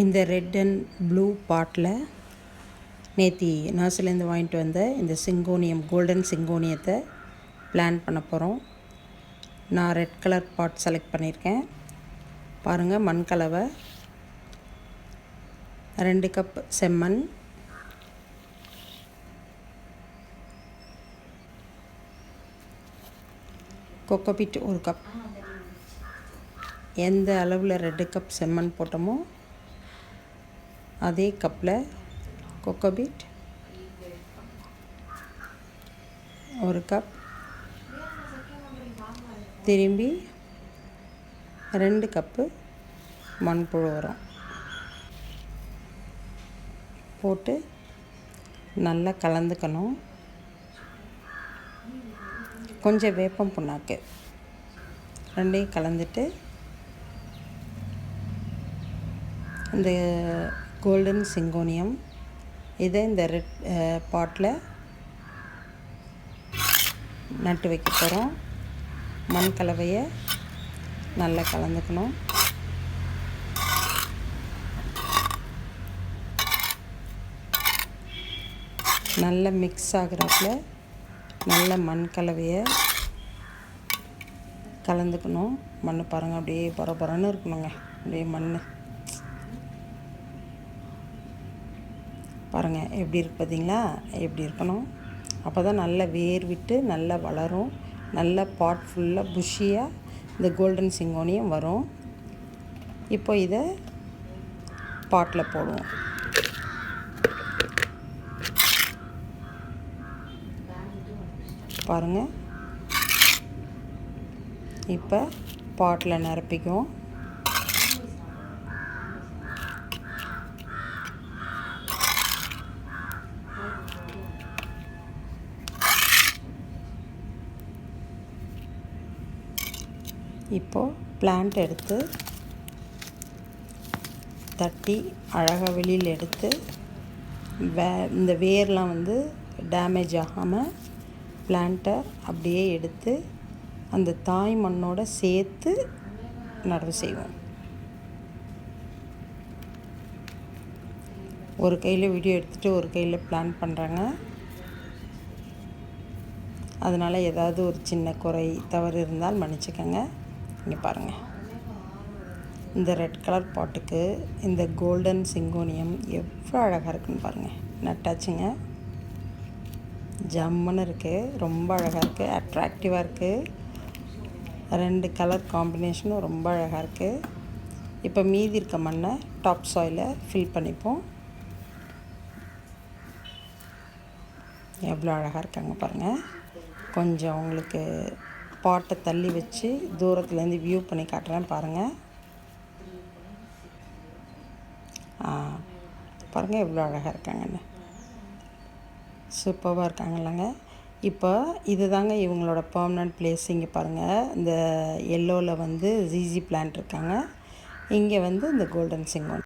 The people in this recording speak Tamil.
இந்த ரெட் அண்ட் ப்ளூ பாட்டில் நேத்தி நர்சரிலேருந்து வாங்கிட்டு வந்த இந்த சிங்கோனியம் கோல்டன் சிங்கோனியத்தை பிளான் பண்ண போகிறோம் நான் ரெட் கலர் பாட் செலக்ட் பண்ணியிருக்கேன் பாருங்கள் மண் கலவை. ரெண்டு கப் செம்மண். கொக்கோபிட் ஒரு கப் எந்த அளவில் ரெண்டு கப் செம்மண் போட்டோமோ அதே கப்பில் கொக்கோபீட். ஒரு கப். திரும்பி ரெண்டு கப்பு மண்புழு உரம் போட்டு நல்லா கலந்துக்கணும். கொஞ்சம் வேப்பம் புண்ணாக்கு. ரெண்டையும் கலந்துட்டு இந்த கோல்டன் சிங்கோனியம் இதை இந்த ரெட் பாட்டில் நட்டு வைக்க போகிறோம் மண் கலவையை நல்லா கலந்துக்கணும். நல்ல மிக்ஸ் ஆகிறப்பில் நல்ல மண் கலவையை கலந்துக்கணும். மண் பாருங்கள் அப்படியே பரபரன்னு இருக்கணுங்க. அப்படியே மண் பாருங்கள் எப்படி இருக்கு பார்த்தீங்களா எப்படி இருக்கணும்? அப்போ தான் நல்லா வேர் விட்டு நல்லா வளரும். நல்ல பாட் ஃபுல்லாக புஷியாக இந்த கோல்டன் சிங்கோனியம் வரும். இப்போ இதை பாட்டில் போடுவோம். பாருங்கள் இப்போ பாட்டில் நிரப்பிக்குவோம். இப்போது பிளான்ட் எடுத்து தட்டி அழகாக வெளியில் எடுத்து வே இந்த வேர்லாம் வந்து டேமேஜ் ஆகாமல் பிளான்ட்டை அப்படியே எடுத்து அந்த தாய் மண்ணோட சேர்த்து நடவு செய்வோம். ஒரு கையில் வீடியோ எடுத்துகிட்டு ஒரு கையில் பிளான் பண்ணுறாங்க அதனால் ஏதாவது ஒரு சின்ன குறை தவறு இருந்தால் மன்னிச்சுக்கோங்க. இங்கே பாருங்கள் இந்த ரெட் கலர் பாட்டுக்கு இந்த கோல்டன் சிங்கோனியம் எவ்வளோ அழகாக இருக்குன்னு பாருங்கள் நட்டாச்சுங்க. ஜம்முன்னு இருக்குது ரொம்ப அழகாக இருக்குது அட்ராக்டிவாக இருக்குது ரெண்டு கலர் காம்பினேஷனும் ரொம்ப அழகாக இருக்குது இப்போ மீதி இருக்க மண்ணை டாப் சாயில் ஃபில் பண்ணிப்போம். எவ்வளோ அழகாக இருக்காங்க பாருங்கள் கொஞ்சம் உங்களுக்கு பாட்டை தள்ளி வச்சு தூரத்துலேருந்து வியூ பண்ணி காட்டுறேன் பாருங்கள் பாருங்கள் எவ்வளோ அழகாக இருக்காங்கன்னு. சூப்பராக இருக்காங்கல்லங்க. இப்போ இது தாங்க இவங்களோட பர்மனண்ட் பிளேஸ் இங்கே பாருங்கள் இந்த எல்லோவில் வந்து ஜிஜி பிளான்ட் இருக்காங்க. இங்கே வந்து இந்த கோல்டன் சிங்கோன்